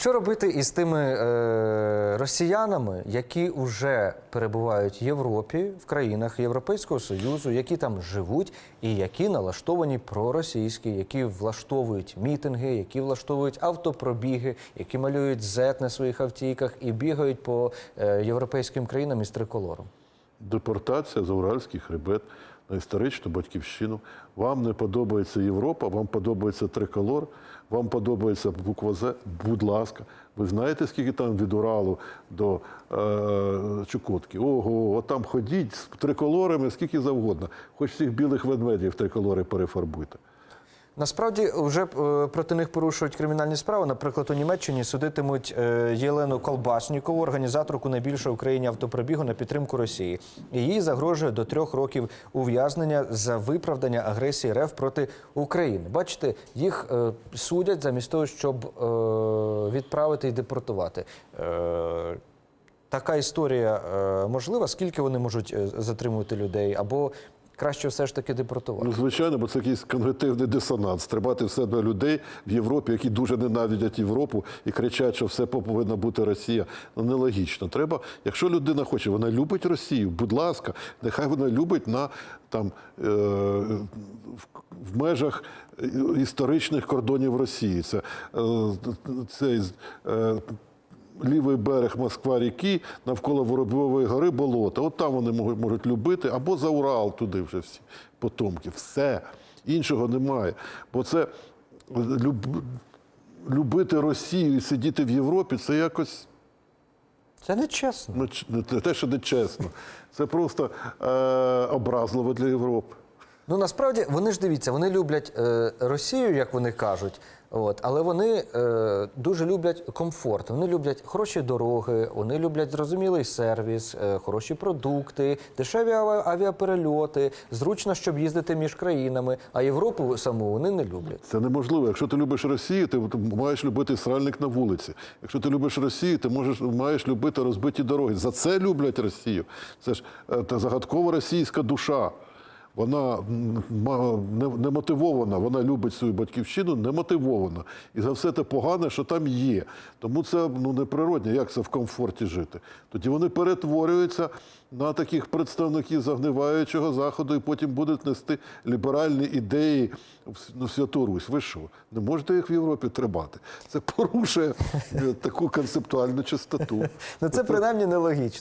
Що робити із тими е, росіянами, які вже перебувають в Європі, в країнах Європейського Союзу, які там живуть і які налаштовані проросійські, які влаштовують мітинги, які влаштовують автопробіги, які малюють зет на своїх автівках і бігають по е, європейським країнам із триколором? Депортація за Уральський хребет на історичну батьківщину. Вам не подобається Європа, вам подобається триколор, вам подобається буква З. Будь ласка, ви знаєте, скільки там від Уралу до е, Чукотки? Ого, от там ходіть з триколорами скільки завгодно. Хоч всіх білих ведмедів триколори перефарбуйте. Насправді вже е, проти них порушують кримінальні справи. Наприклад, у Німеччині судитимуть е, Єлену Колбаснікову, організаторку найбільшого в Україні автопробігу на підтримку Росії. Їй загрожує до трьох років ув'язнення за виправдання агресії РФ проти України. Бачите, їх е, судять замість того, щоб відправити і депортувати. Така історія можлива. Скільки вони можуть затримувати людей, або краще все ж таки депортувати? Ну, звичайно, бо це якийсь конгретивний дисонанс. Стрибати в себе людей в Європі, які дуже ненавидять Європу і кричать, що все повинна бути Росія. Ну нелогічно. Треба, якщо людина хоче, вона любить Росію, будь ласка, нехай вона любить на там е, в, межах історичних кордонів Росії. Це е, цей. Е, лівий берег Москва-ріки, навколо Воробйової гори болото. От там вони можуть, можуть любити, або за Урал туди вже всі потомки. Все. Іншого немає. Бо це люб, любити Росію і сидіти в Європі, це якось Це не чесно. не те, що не чесно. Це просто е, образливо для Європи. Ну насправді вони ж дивіться, вони люблять е, Росію, як вони кажуть. От, але вони е, дуже люблять комфорт. Вони люблять хороші дороги, вони люблять зрозумілий сервіс, е, хороші продукти, дешеві авіаперельоти, зручно, щоб їздити між країнами. А Європу саму вони не люблять. Це неможливо. Якщо ти любиш Росію, ти, маєш любити сральник на вулиці. Якщо ти любиш Росію, ти можеш маєш любити розбиті дороги. За це люблять Росію. Це ж е, та загадкова російська душа. Вона не, мотивована, вона любить свою батьківщину, не мотивована. І за все те погане, що там є. Тому це ну, неприродне, як це в комфорті жити. Тоді вони перетворюються на таких представників загниваючого заходу і потім будуть нести ліберальні ідеї в Святу Русь. Ви що? Не можете їх в Європі тримати? Це порушує е, таку концептуальну чистоту. Ну це принаймні нелогічно.